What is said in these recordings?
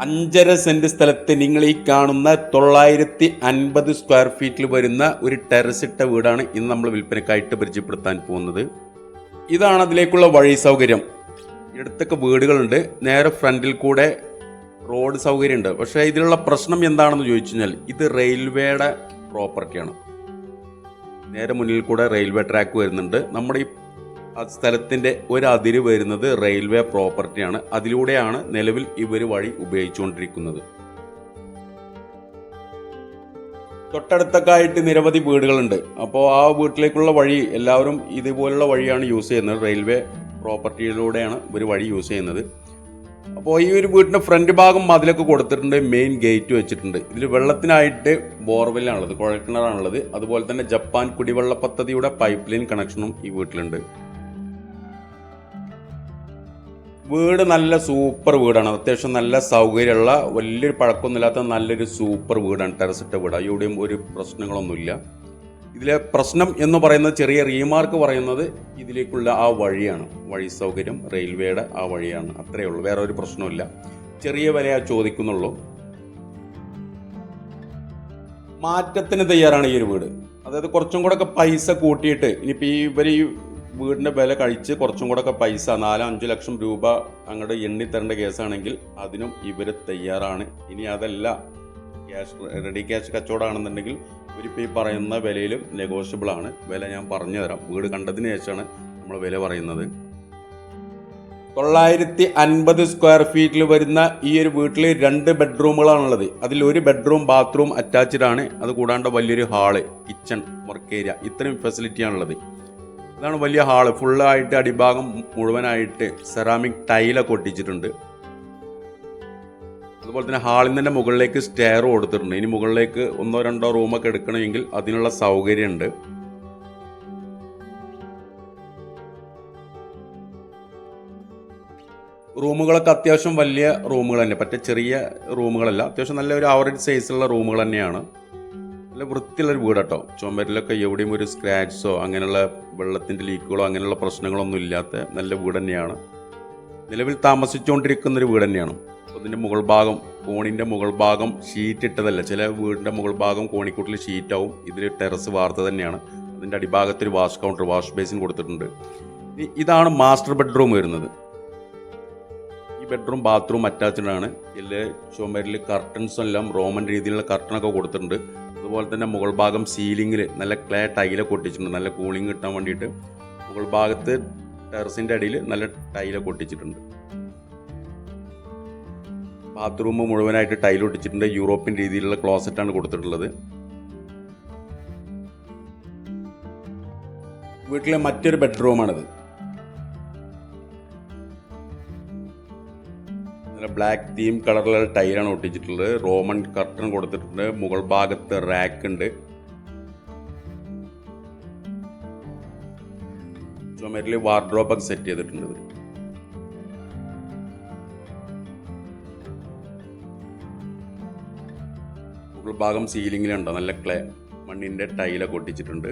അഞ്ചര സെന്റ് സ്ഥലത്ത് നിങ്ങൾ ഈ കാണുന്ന തൊള്ളായിരത്തി അൻപത് സ്ക്വയർ ഫീറ്റിൽ വരുന്ന ഒരു ടെറസ് ഇട്ട വീടാണ് ഇന്ന് നമ്മൾ വിൽപ്പനക്കായിട്ട് പരിചയപ്പെടുത്താൻ പോകുന്നത്. ഇതാണ് അതിലേക്കുള്ള വഴി സൗകര്യം. ഇടത്തൊക്കെ വീടുകളുണ്ട്. നേരെ ഫ്രണ്ടിൽ കൂടെ റോഡ് സൗകര്യമുണ്ട്. പക്ഷേ ഇതിലുള്ള പ്രശ്നം എന്താണെന്ന് ചോദിച്ചു കഴിഞ്ഞാൽ ഇത് റെയിൽവേയുടെ പ്രോപ്പർട്ടിയാണ് നേരെ മുന്നിൽ കൂടെ റെയിൽവേ ട്രാക്ക് വരുന്നുണ്ട്. നമ്മുടെ ഈ സ്ഥലത്തിന്റെ ഒരതിര് വരുന്നത് റെയിൽവേ പ്രോപ്പർട്ടിയാണ്. അതിലൂടെയാണ് നിലവിൽ ഇവർ വഴി ഉപയോഗിച്ചുകൊണ്ടിരിക്കുന്നത്. തൊട്ടടുത്തൊക്കെ ആയിട്ട് നിരവധി വീടുകളുണ്ട്. അപ്പോൾ ആ വീട്ടിലേക്കുള്ള വഴി എല്ലാവരും ഇതുപോലുള്ള വഴിയാണ് യൂസ് ചെയ്യുന്നത്. റെയിൽവേ പ്രോപ്പർട്ടിയിലൂടെയാണ് ഇവർ വഴി യൂസ് ചെയ്യുന്നത്. അപ്പോൾ ഈ ഒരു വീടിന്റെ ഫ്രണ്ട് ഭാഗം മതിലൊക്കെ കൊടുത്തിട്ടുണ്ട്. മെയിൻ ഗേറ്റ് വെച്ചിട്ടുണ്ട്. ഇതിൽ വെള്ളത്തിനായിട്ട് ബോർവെല്ലാണുള്ളത് കുഴൽക്കിണറാണുള്ളത്. അതുപോലെ തന്നെ ജപ്പാൻ കുടിവെള്ള പദ്ധതിയുടെ പൈപ്പ് ലൈൻ കണക്ഷനും ഈ വീട്ടിലുണ്ട്. വീട് നല്ല സൂപ്പർ വീടാണ്. അത്യാവശ്യം നല്ല സൗകര്യമുള്ള വലിയൊരു പഴക്കമൊന്നുമില്ലാത്ത നല്ലൊരു സൂപ്പർ വീടാണ്. ടെറസിട്ട വീടാണ് എവിടെയും ഒരു പ്രശ്നങ്ങളൊന്നുമില്ല. ഇതിലെ പ്രശ്നം എന്ന് പറയുന്നത് ചെറിയ റീമാർക്ക് പറയുന്നത് ഇതിലേക്കുള്ള ആ വഴിയാണ്. വഴി സൗകര്യം റെയിൽവേയുടെ ആ വഴിയാണ്. അത്രയേ ഉള്ളൂ. വേറെ ഒരു പ്രശ്നമില്ല ചെറിയ വിലയാ ചോദിക്കുന്നുള്ളൂ. മാറ്റത്തിന് തയ്യാറാണ് ഈ ഒരു വീട്. അതായത് കുറച്ചും കൂടെ ഒക്കെ പൈസ കൂട്ടിയിട്ട് ഇനിയിപ്പോൾ ഈ ഇവർ ഈ വീടിന്റെ വില കഴിച്ച് കുറച്ചും കൂടെ ഒക്കെ പൈസ നാലോ അഞ്ചു ലക്ഷം രൂപ അങ്ങോട്ട് എണ്ണി തരേണ്ട കേസാണെങ്കിൽ അതിനും ഇവർ തയ്യാറാണ്. ഇനി അതല്ല ക്യാഷ് റെഡി ക്യാഷ് കച്ചവടമാണെന്നുണ്ടെങ്കിൽ ഇവരിപ്പോൾ ഈ പറയുന്ന വിലയിലും നെഗോഷ്യബിൾ ആണ്. വില ഞാൻ പറഞ്ഞു തരാം. വീട് കണ്ടതിന് ശേഷമാണ് നമ്മൾ വില പറയുന്നത്. തൊള്ളായിരത്തി അൻപത് സ്ക്വയർ ഫീറ്റിൽ വരുന്ന ഈ ഒരു വീട്ടിൽ രണ്ട് ബെഡ്റൂമുകളാണുള്ളത് അതിൽ ഒരു ബെഡ്റൂം ബാത്റൂം അറ്റാച്ച്ഡ് ആണ്. അത് കൂടാണ്ട് വലിയൊരു ഹാൾ കിച്ചൺ വർക്ക് ഏരിയ ഇത്രയും ഫെസിലിറ്റിയാണുള്ളത് ഇതാണ് വലിയ ഹാൾ ഫുള്ളായിട്ട് അടിഭാഗം മുഴുവനായിട്ട് സെറാമിക് ടൈലൊക്കെ ഒട്ടിച്ചിട്ടുണ്ട്. അതുപോലെ തന്നെ ഹാളിൽ തന്നെ മുകളിലേക്ക് സ്റ്റെയർ കൊടുത്തിട്ടുണ്ട്. ഇനി മുകളിലേക്ക് ഒന്നോ രണ്ടോ റൂമൊക്കെ എടുക്കണമെങ്കിൽ അതിനുള്ള സൗകര്യമുണ്ട്. റൂമുകളൊക്കെ അത്യാവശ്യം വലിയ റൂമുകൾ തന്നെ. പറ്റേ ചെറിയ റൂമുകളല്ല അത്യാവശ്യം നല്ല ഒരു ആവറേജ് സൈസുള്ള റൂമുകൾ തന്നെയാണ്. നല്ല വൃത്തിയുള്ളൊരു വീട് കേട്ടോ ചുമരിലൊക്കെ എവിടെയും ഒരു സ്ക്രാച്ച്സോ അങ്ങനെയുള്ള വെള്ളത്തിന്റെ ലീക്കുകളോ അങ്ങനെയുള്ള പ്രശ്നങ്ങളൊന്നും ഇല്ലാത്ത നല്ല വീട് തന്നെയാണ്. നിലവിൽ താമസിച്ചുകൊണ്ടിരിക്കുന്ന ഒരു വീട് തന്നെയാണ്. അപ്പോൾ ഇതിന്റെ മുകൾ ഭാഗം കോണിന്റെ മുകൾ ഭാഗം ഷീറ്റ് ഇട്ടതല്ല. ചില വീടിന്റെ മുകൾ ഭാഗം കോണിക്കൂട്ടിൽ ഷീറ്റാവും ഇതിൽ ടെറസ് വാർത്ത തന്നെയാണ്. അതിന്റെ അടിഭാഗത്ത് ഒരു വാഷ് കൗണ്ടർ വാഷ് ബേസിൻ കൊടുത്തിട്ടുണ്ട്. ഇതാണ് മാസ്റ്റർ ബെഡ്റൂം വരുന്നത്. ഈ ബെഡ്റൂം ബാത്റൂം അറ്റാച്ച്ഡ് ആണ്. ഇതിൽ ചുമരിൽ കർട്ടൻസും എല്ലാം റോമൻ രീതിയിലുള്ള കർട്ടനൊക്കെ കൊടുത്തിട്ടുണ്ട്. അതുപോലെ തന്നെ മുകൾ ഭാഗം സീലിങ്ങിൽ നല്ല ക്ലേ ടൈലൊക്കെ ഒട്ടിച്ചിട്ടുണ്ട് നല്ല കൂളിംഗ് കിട്ടാൻ വേണ്ടിയിട്ട് മുകൾ ഭാഗത്ത് ടെറസിന്റെ അടിയിൽ നല്ല ടൈലൊക്കെ ഒട്ടിച്ചിട്ടുണ്ട് ബാത്റൂം മുഴുവനായിട്ട് ടൈൽ ഒട്ടിച്ചിട്ടുണ്ട്. യൂറോപ്യൻ രീതിയിലുള്ള ക്ലോസറ്റാണ് കൊടുത്തിട്ടുള്ളത്. വീട്ടിലെ മറ്റൊരു ബെഡ്റൂമാണിത് നല്ല ബ്ലാക്ക് തീം കളറിലുള്ള ടൈലാണ് ഒട്ടിച്ചിട്ടുള്ളത്. റോമൻ കർട്ടൺ കൊടുത്തിട്ടുണ്ട്. മുകൾ ഭാഗത്ത് റാക്ക് ഉണ്ട്. ചുമരിൽ വാർഡ്രോബ് ഒക്കെ സെറ്റ് ചെയ്തിട്ടുണ്ട് മുഗൾ മുകൾ ഭാഗം സീലിങ്ങിലുണ്ടോ നല്ല ക്ലേ മണ്ണിന്റെ ടൈലൊക്കെ ഒട്ടിച്ചിട്ടുണ്ട്.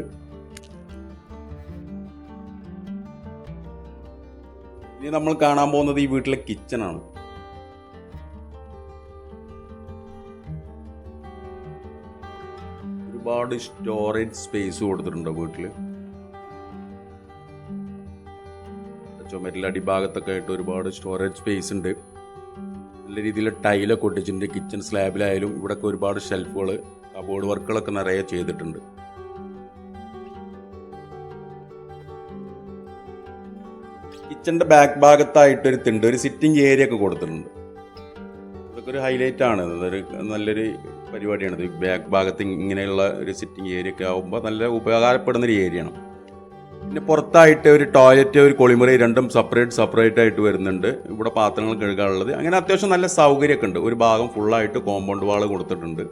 ഇനി നമ്മൾ കാണാൻ പോകുന്നത് ഈ വീട്ടിലെ കിച്ചണാണ് ഒരുപാട് സ്റ്റോറേജ് സ്പേസ് കൊടുത്തിട്ടുണ്ട് വീട്ടിൽ ചുമരിൽ അടിഭാഗത്തൊക്കെ ആയിട്ട് ഒരുപാട് സ്റ്റോറേജ് സ്പേസ് ഉണ്ട്. നല്ല രീതിയിൽ ടൈലൊക്കെ ഒട്ടിച്ചിട്ടുണ്ട്. കിച്ചൺ സ്ലാബിലായാലും ഇവിടെയൊക്കെ ഒരുപാട് ഷെൽഫുകൾ കബോർഡ് വർക്കുകളൊക്കെ നിറയെ ചെയ്തിട്ടുണ്ട്. കിച്ചന്റെ ബാക്ക് ഭാഗത്തായിട്ട് ഒരു തിണ്ട് ഒരു സിറ്റിംഗ് ഏരിയ ഒക്കെ കൊടുത്തിട്ടുണ്ട്. ഇതൊക്കെ ഒരു ഹൈലൈറ്റ് ആണ്. നല്ലൊരു പരിപാടിയാണ് ബാക്ക് ഭാഗത്ത് ഇങ്ങനെയുള്ള ഒരു സിറ്റിംഗ് ഏരിയ ഒക്കെ ആകുമ്പോൾ നല്ല ഉപകാരപ്പെടുന്ന ഒരു ഏരിയയാണ് പിന്നെ പുറത്തായിട്ട് ഒരു ടോയ്ലറ്റ് ഒരു കുളിമുറി രണ്ടും സെപ്പറേറ്റ് സെപ്പറേറ്റ് ആയിട്ട് വരുന്നുണ്ട്. ഇവിടെ പാത്രങ്ങൾ കഴുകാനുള്ളത്. അങ്ങനെ അത്യാവശ്യം നല്ല സൗകര്യമൊക്കെ ഉണ്ട്. ഒരു ഭാഗം ഫുള്ളായിട്ട് കോമ്പൗണ്ട് വാൾ കൊടുത്തിട്ടുണ്ട്.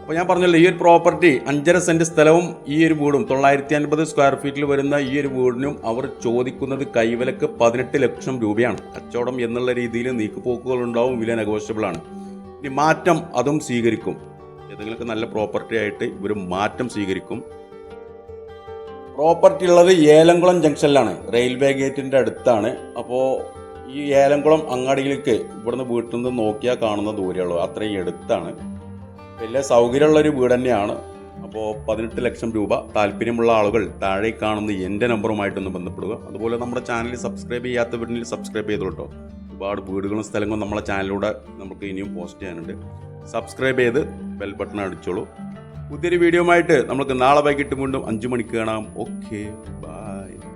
അപ്പോൾ ഞാൻ പറഞ്ഞല്ലോ ഈ ഒരു പ്രോപ്പർട്ടി അഞ്ചര സെന്റ് സ്ഥലവും ഈ ഒരു വീടും തൊള്ളായിരത്തി അൻപത് സ്ക്വയർ ഫീറ്റിൽ വരുന്ന ഈ ഒരു വീടിനും അവർ ചോദിക്കുന്നത് കൈവിലക്ക് പതിനെട്ട് ലക്ഷം രൂപയാണ്. കച്ചവടം എന്നുള്ള രീതിയിൽ നീക്കുപോക്കുകൾ ഉണ്ടാവും വില നെഗോഷ്യബിൾ ആണ്. ഇനി മാറ്റം അതും സ്വീകരിക്കും. ഏതെങ്കിലുമൊക്കെ നല്ല പ്രോപ്പർട്ടി ആയിട്ട് ഇവർ മാറ്റം സ്വീകരിക്കും. പ്രോപ്പർട്ടി ഉള്ളത് ഏലംകുളം ജംഗ്ഷനിലാണ്. റെയിൽവേ ഗേറ്റിന്റെ അടുത്താണ്. അപ്പോൾ ഈ ഏലംകുളം അങ്ങാടിയിലേക്ക് ഇവിടുന്ന് വീട്ടിൽ നിന്ന് നോക്കിയാൽ കാണുന്ന ദൂരമുള്ളൂ അത്രയും എടുത്താണ് വലിയ സൗകര്യമുള്ളൊരു വീട് തന്നെയാണ്. അപ്പോൾ പതിനെട്ട് ലക്ഷം രൂപ താല്പര്യമുള്ള ആളുകൾ താഴെ കാണുന്ന എന്റെ നമ്പറുമായിട്ടൊന്ന് ബന്ധപ്പെടുക. അതുപോലെ നമ്മുടെ ചാനൽ സബ്സ്ക്രൈബ് ചെയ്യാത്തവരിൽ സബ്സ്ക്രൈബ് ചെയ്തോളൂ കേട്ടോ ഒരുപാട് വീടുകളും സ്ഥലങ്ങളും നമ്മളെ ചാനലിലൂടെ നമുക്ക് ഇനിയും പോസ്റ്റ് ചെയ്യാനുണ്ട്. സബ്സ്ക്രൈബ് ചെയ്ത് ബെൽ ബട്ടൺ അടിച്ചോളൂ. പുതിയൊരു വീഡിയോ ആയിട്ട് നമുക്ക് നാളെ വൈകിട്ട് വീണ്ടും അഞ്ച് മണിക്ക് കാണാം. Okay bye